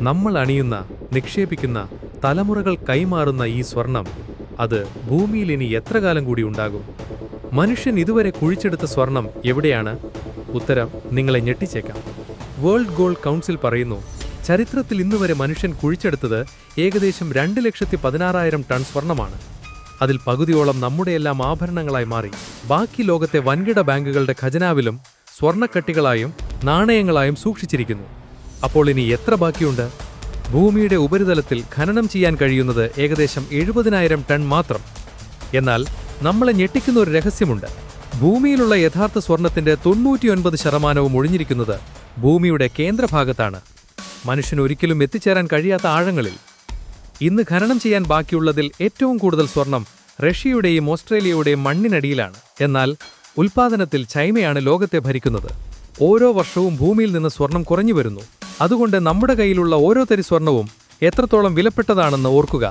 നമ്മൾ അണിയുന്ന നിക്ഷേപിക്കുന്ന തലമുറകൾ കൈമാറുന്ന ഈ സ്വർണം അത് ഭൂമിയിൽ ഇനി എത്ര കാലം കൂടി ഉണ്ടാകും? മനുഷ്യൻ ഇതുവരെ കുഴിച്ചെടുത്ത സ്വർണം എവിടെയാണ്? ഉത്തരം നിങ്ങളെ ഞെട്ടിച്ചേക്കാം. വേൾഡ് ഗോൾഡ് കൗൺസിൽ പറയുന്നു ചരിത്രത്തിൽ ഇന്നുവരെ മനുഷ്യൻ കുഴിച്ചെടുത്തത് ഏകദേശം രണ്ട് ലക്ഷത്തി പതിനാറായിരം ടൺ സ്വർണമാണ്. അതിൽ പകുതിയോളം നമ്മുടെയെല്ലാം ആഭരണങ്ങളായി മാറി. ബാക്കി ലോകത്തെ വൻകിട ബാങ്കുകളുടെ ഖജനാവിലും സ്വർണക്കട്ടികളായും നാണയങ്ങളായും സൂക്ഷിച്ചിരിക്കുന്നു. അപ്പോൾ ഇനി എത്ര ബാക്കിയുണ്ട്? ഭൂമിയുടെ ഉപരിതലത്തിൽ ഖനനം ചെയ്യാൻ കഴിയുന്നത് ഏകദേശം എഴുപതിനായിരം ടൺ മാത്രം. എന്നാൽ നമ്മളെ ഞെട്ടിക്കുന്ന ഒരു രഹസ്യമുണ്ട്. ഭൂമിയിലുള്ള യഥാർത്ഥ സ്വർണത്തിന്റെ തൊണ്ണൂറ്റിയൊൻപത് ശതമാനവും ഒഴിഞ്ഞിരിക്കുന്നത് ഭൂമിയുടെ കേന്ദ്രഭാഗത്താണ്. മനുഷ്യന് ഒരിക്കലും എത്തിച്ചേരാൻ കഴിയാത്ത ആഴങ്ങളിൽ. ഇന്ന് ഖനനം ചെയ്യാൻ ബാക്കിയുള്ളതിൽ ഏറ്റവും കൂടുതൽ സ്വർണം റഷ്യയുടെയും ഓസ്ട്രേലിയയുടെയും മണ്ണിനടിയിലാണ്. എന്നാൽ ഉൽപാദനത്തിൽ ചൈനയാണ് ലോകത്തെ ഭരിക്കുന്നത്. ഓരോ വർഷവും ഭൂമിയിൽ നിന്ന് സ്വർണം കുറഞ്ഞു വരുന്നു. അതുകൊണ്ട് നമ്മുടെ കയ്യിലുള്ള ഓരോ തരി സ്വർണവും എത്രത്തോളം വിലപ്പെട്ടതാണെന്ന് ഓർക്കുക.